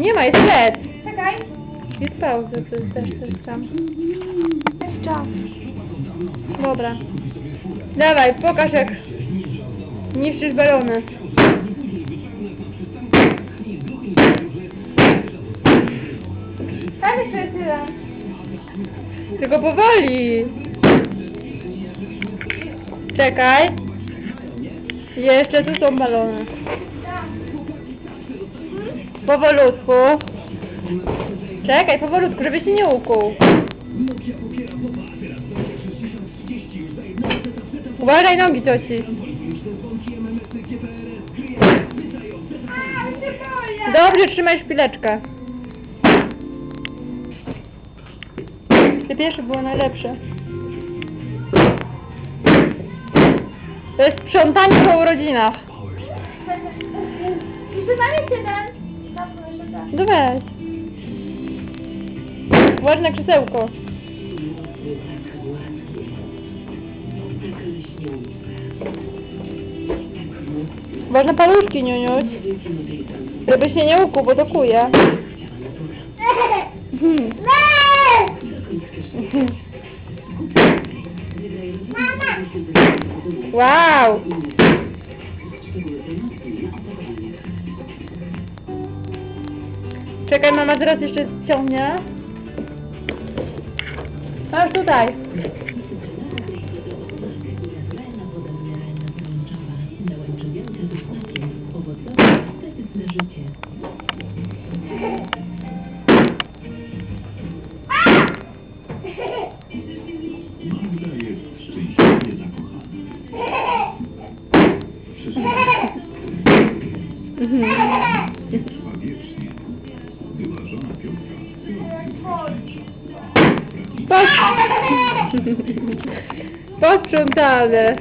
Nie ma, jest led. Czekaj. Jest pauza, to jest też ten sam. Jest czas. Dobra. Dawaj, pokaż jak niszczysz balony. Tak jeszcze tyle. Tylko powoli. Czekaj. Jeszcze tu są balony. Powolutku. Czekaj, powolutku, żeby się nie ukuł. Uważaj nogi, cioci. Się. Dobrze, trzymaj szpileczkę. Te pierwsze było najlepsze. To jest sprzątanie po urodzinach. Cię ten. Tam. No weź. Na krzesełko. Uważaj na paluszki, niuniuć. Żeby się nie ukuł, bo to kuje. Hmm. Wow! Czekaj, mama teraz jeszcze ściągnie. Masz tutaj. Magda jest szczęśliwie zakochana. Przyszła Mhm. Posprzątane.